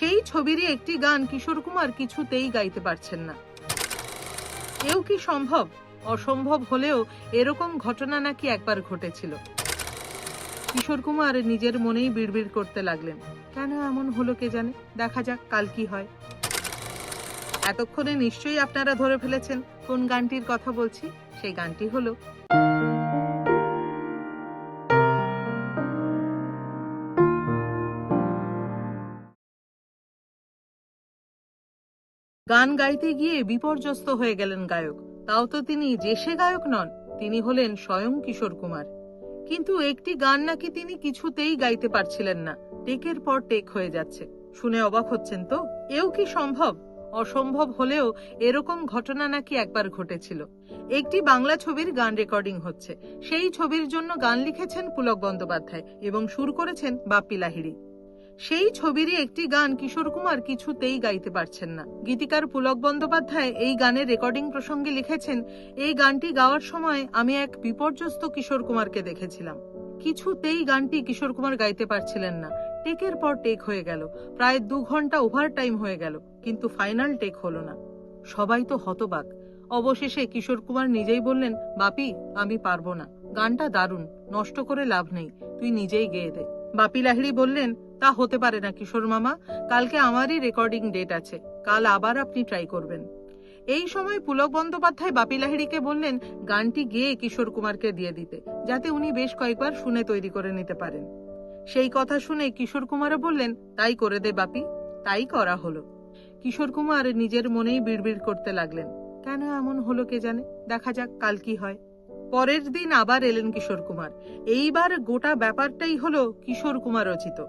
সেই ছবিরই একটি গান কিশোর কুমার কিছুতেই গাইতে পারছেন না। এও কি সম্ভব? অসম্ভব হলেও এরকম ঘটনা নাকি একবার ঘটেছিল। কিশোর কুমার নিজের মনেই বিড়বিড় করতে লাগলেন। কেন এমন হলো কে জানে? দেখা যাক কাল কি হয়। এতক্ষণে নিশ্চয়ই আপনারা ধরে ফেলেছেন কোন গানটির কথা বলছি? সেই গানটি হলো গান গাইতে গিয়ে বিপর্যস্ত হয়ে গেলেন গায়ক। তাও তো তিনি যে সে গায়ক নন, তিনি হলেন স্বয়ং কিশোর কুমার। কিন্তু একটি গান নাকি তিনি কিছুতেই গাইতে পারছিলেন না, টেকের পর টেক হয়ে যাচ্ছে। শুনে অবাক হচ্ছেন তো? এও কি সম্ভব? অসম্ভব হলেও এরকম ঘটনা নাকি একবার ঘটেছিল। একটি বাংলা ছবির গান রেকর্ডিং হচ্ছে। সেই ছবির জন্য গান লিখেছেন পুলক বন্দ্যোপাধ্যায় এবং সুর করেছেন বাপ্পি লাহিড়ী। সেই ছবিরই একটি গান কিশোর কুমার কিছুতেই গাইতে পারছেন না। গীতিকার পুলক বন্দ্যোপাধ্যায় এই গানের রেকর্ডিং প্রসঙ্গে লিখেছেন, এই গানটি গাওয়ার সময় আমি এক বিপর্যস্ত কিশোর কুমারকে দেখেছিলাম। কিছুতেই গানটি কিশোর কুমার গাইতে পারছিলেন না। টেকের পর টেক হয়ে গেল। প্রায় দু ঘণ্টা ওভার টাইম হয়ে গেল, কিন্তু ফাইনাল টেক হলো না। সবাই তো হতবাক। অবশেষে কিশোর কুমার নিজেই বললেন, বাপি, আমি পারব না। গানটা দারুণ, নষ্ট করে লাভ নেই। তুই নিজেই গেয়ে দে। বাপি লাহিড়ি বললেন তা হতে পারে না, কিশোর মামা। কালকে আমারই রেকর্ডিং ডেট আছে। কাল আবার আপনি ট্রাই করবেন। এই সময় পুলক বন্দ্যোপাধ্যায় বাপি লাহিড়িকে বললেন, গানটি গেয়ে কিশোর কুমারকে দিয়ে দিতে, যাতে উনি বেশ কয়েকবার শুনে তৈরি করে নিতে পারেন। সেই কথা শুনে কিশোর কুমারও বললেন, তাই করে দে বাপি, তাই করা হলো। কিশোর কুমার নিজের মনেই বিড়বিড় করতে লাগলেন। কেন এমন হলো কে জানে? দেখা যাক কাল কি হয়। পরের দিন আবার এলেন কিশোর কুমার। এইবার গোটা ব্যাপারটাই হলো কিশোর কুমার রচিত।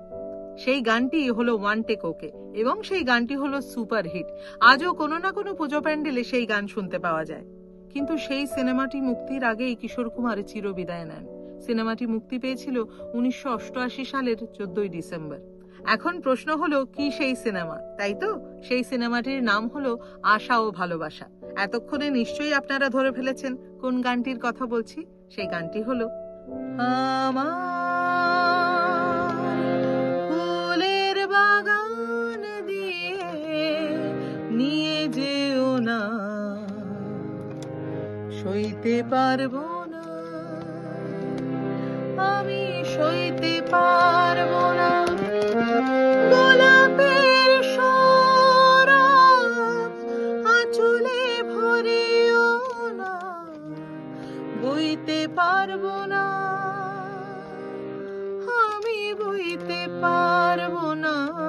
সেই গানটি হলো ওয়ান টেক ওকে এবং সেই গানটি হলো সুপার হিট আজও কোনো না কোনো পুজো প্যান্ডেলে সেই গান শুনতে পাওয়া যায়। কিন্তু সেই সিনেমাটি মুক্তির আগেই কিশোর কুমার চিরবিদায় নেন। সিনেমাটি মুক্তি পেয়েছিল উনিশশো অষ্টআশি সালের চোদ্দই ডিসেম্বর। এখন প্রশ্ন হলো, কি সেই সিনেমা? তাই তো? সেই সিনেমাটির নাম হলো আশা ও ভালোবাসা। এতক্ষণে নিশ্চয়ই আপনারা ধরে ফেলেছেন কোন গানটির কথা বলছি? সেই গানটি হলো আমার না সইতে পারব না। আমি সইতে পারব না। গোলাপের না। বইতে পারব না। আমি বইতে পারব না।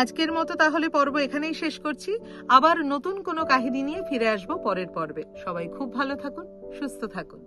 আজকের মতো তাহলে পর্ব এখানেই শেষ করছি। আবার নতুন কোনো কাহিনী নিয়ে ফিরে আসব পরের পর্বে। সবাই খুব ভালো থাকুন, সুস্থ থাকুন।